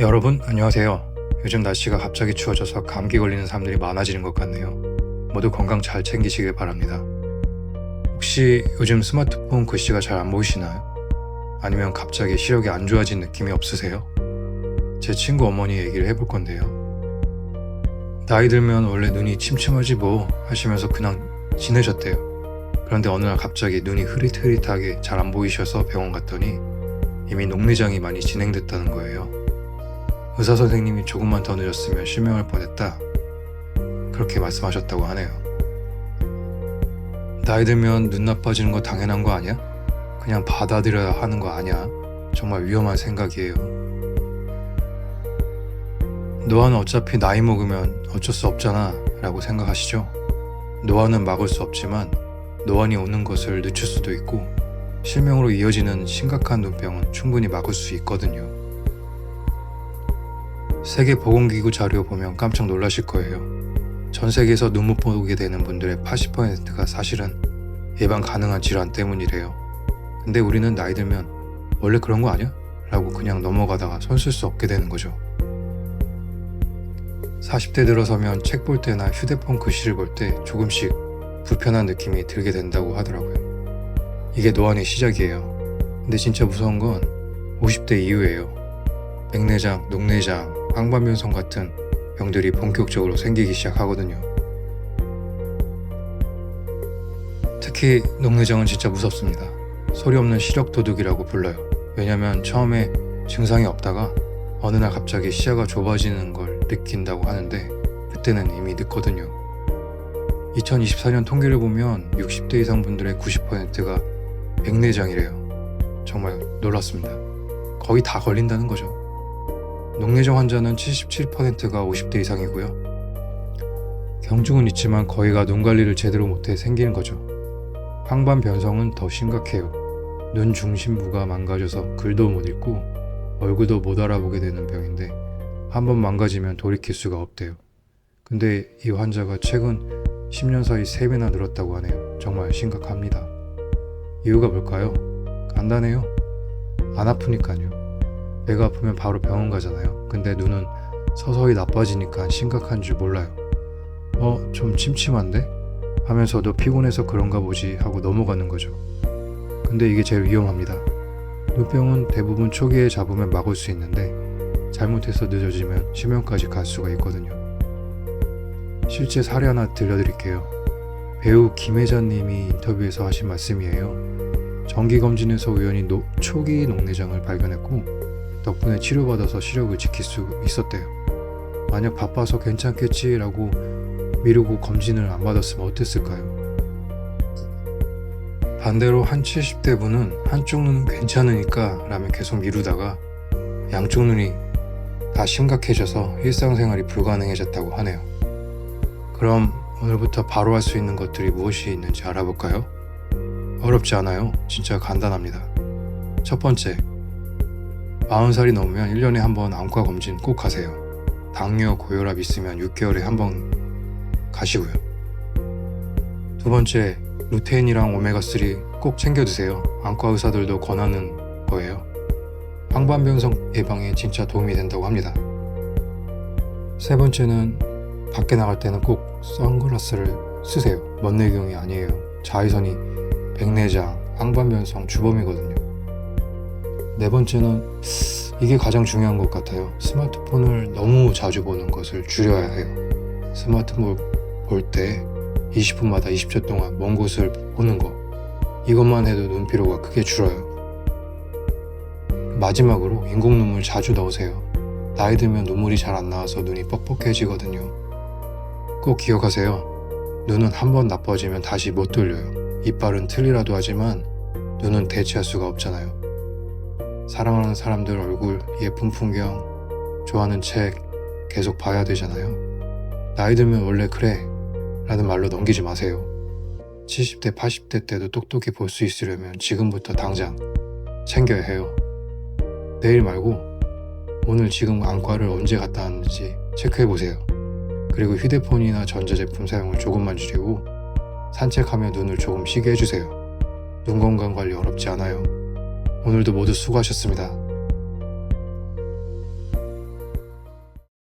여러분 안녕하세요. 요즘 날씨가 갑자기 추워져서 감기 걸리는 사람들이 많아지는 것 같네요. 모두 건강 잘 챙기시길 바랍니다. 혹시 요즘 스마트폰 글씨가 잘 안 보이시나요? 아니면 갑자기 시력이 안 좋아진 느낌이 없으세요? 제 친구 어머니 얘기를 해볼 건데요. 나이 들면 원래 눈이 침침하지 뭐 하시면서 그냥 지내셨대요. 그런데 어느 날 갑자기 눈이 흐릿흐릿하게 잘 안 보이셔서 병원 갔더니 이미 녹내장이 많이 진행됐다는 거예요. 의사 선생님이 조금만 더 늦었으면 실명할 뻔했다. 그렇게 말씀하셨다고 하네요. 나이 들면 눈 나빠지는 거 당연한 거 아니야? 그냥 받아들여야 하는 거 아니야? 정말 위험한 생각이에요. 노화는 어차피 나이 먹으면 어쩔 수 없잖아 라고 생각하시죠? 노화는 막을 수 없지만 노안이 오는 것을 늦출 수도 있고 실명으로 이어지는 심각한 눈병은 충분히 막을 수 있거든요. 세계보건기구 자료 보면 깜짝 놀라실 거예요. 전 세계에서 눈못 보게 되는 분들의 80%가 사실은 예방 가능한 질환 때문이래요. 근데 우리는 나이 들면 원래 그런 거 아니야? 라고 그냥 넘어가다가 손쓸 수 없게 되는 거죠. 40대 들어서면 책 볼 때나 휴대폰 글씨를 볼 때 조금씩 불편한 느낌이 들게 된다고 하더라고요. 이게 노안의 시작이에요. 근데 진짜 무서운 건 50대 이후예요. 백내장, 녹내장, 황반변성 같은 병들이 본격적으로 생기기 시작하거든요. 특히 녹내장은 진짜 무섭습니다. 소리 없는 시력 도둑이라고 불러요. 왜냐면 처음에 증상이 없다가 어느 날 갑자기 시야가 좁아지는 걸 느낀다고 하는데 그때는 이미 늦거든요. 2024년 통계를 보면 60대 이상 분들의 90%가 백내장이래요. 정말 놀랐습니다. 거의 다 걸린다는 거죠. 녹내장 환자는 77%가 50대 이상이고요. 경중은 있지만 거의가 눈 관리를 제대로 못해 생기는 거죠. 황반 변성은 더 심각해요. 눈 중심부가 망가져서 글도 못 읽고 얼굴도 못 알아보게 되는 병인데 한번 망가지면 돌이킬 수가 없대요. 근데 이 환자가 최근 10년 사이 3배나 늘었다고 하네요. 정말 심각합니다. 이유가 뭘까요? 간단해요. 안 아프니까요. 배가 아프면 바로 병원 가잖아요. 근데 눈은 서서히 나빠지니까 심각한 줄 몰라요. 어, 좀 침침한데? 하면서도 피곤해서 그런가 보지 하고 넘어가는 거죠. 근데 이게 제일 위험합니다. 눈병은 대부분 초기에 잡으면 막을 수 있는데 잘못해서 늦어지면 실명까지 갈 수가 있거든요. 실제 사례 하나 들려드릴게요. 배우 김혜자님이 인터뷰에서 하신 말씀이에요. 정기검진에서 우연히 노- 초기 녹내장을 발견했고 덕분에 치료받아서 시력을 지킬 수 있었대요. 만약 바빠서 괜찮겠지라고 미루고 검진을 안 받았으면 어땠을까요? 반대로 한 70대 분은 한쪽 눈은 괜찮으니까 라며 계속 미루다가 양쪽 눈이 다 심각해져서 일상생활이 불가능해졌다고 하네요. 그럼 오늘부터 바로 할 수 있는 것들이 무엇이 있는지 알아볼까요? 어렵지 않아요. 진짜 간단합니다. 첫 번째, 40살이 넘으면 1년에 한 번 안과 검진 꼭 하세요. 당뇨, 고혈압 있으면 6개월에 한 번 가시고요. 두 번째, 루테인이랑 오메가3 꼭 챙겨 드세요. 안과 의사들도 권하는 거예요. 황반변성 예방에 진짜 도움이 된다고 합니다. 세 번째는 밖에 나갈 때는 꼭 선글라스를 쓰세요. 먼내경이 아니에요. 자외선이 백내장, 황반변성 주범이거든요. 네 번째는 이게 가장 중요한 것 같아요. 스마트폰을 너무 자주 보는 것을 줄여야 해요. 스마트폰 볼 때 20분마다 20초 동안 먼 곳을 보는 거. 이것만 해도 눈 피로가 크게 줄어요. 마지막으로 인공 눈물 자주 넣으세요. 나이 들면 눈물이 잘 안 나와서 눈이 뻑뻑해지거든요. 꼭 기억하세요. 눈은 한 번 나빠지면 다시 못 돌려요. 이빨은 틀리라도 하지만 눈은 대체할 수가 없잖아요. 사랑하는 사람들 얼굴, 예쁜 풍경, 좋아하는 책 계속 봐야 되잖아요. 나이 들면 원래 그래 라는 말로 넘기지 마세요. 70대, 80대 때도 똑똑히 볼 수 있으려면 지금부터 당장 챙겨야 해요. 내일 말고 오늘 지금 안과를 언제 갔다 왔는지 체크해 보세요. 그리고 휴대폰이나 전자제품 사용을 조금만 줄이고 산책하며 눈을 조금 쉬게 해주세요. 눈 건강 관리 어렵지 않아요. 오늘도 모두 수고하셨습니다.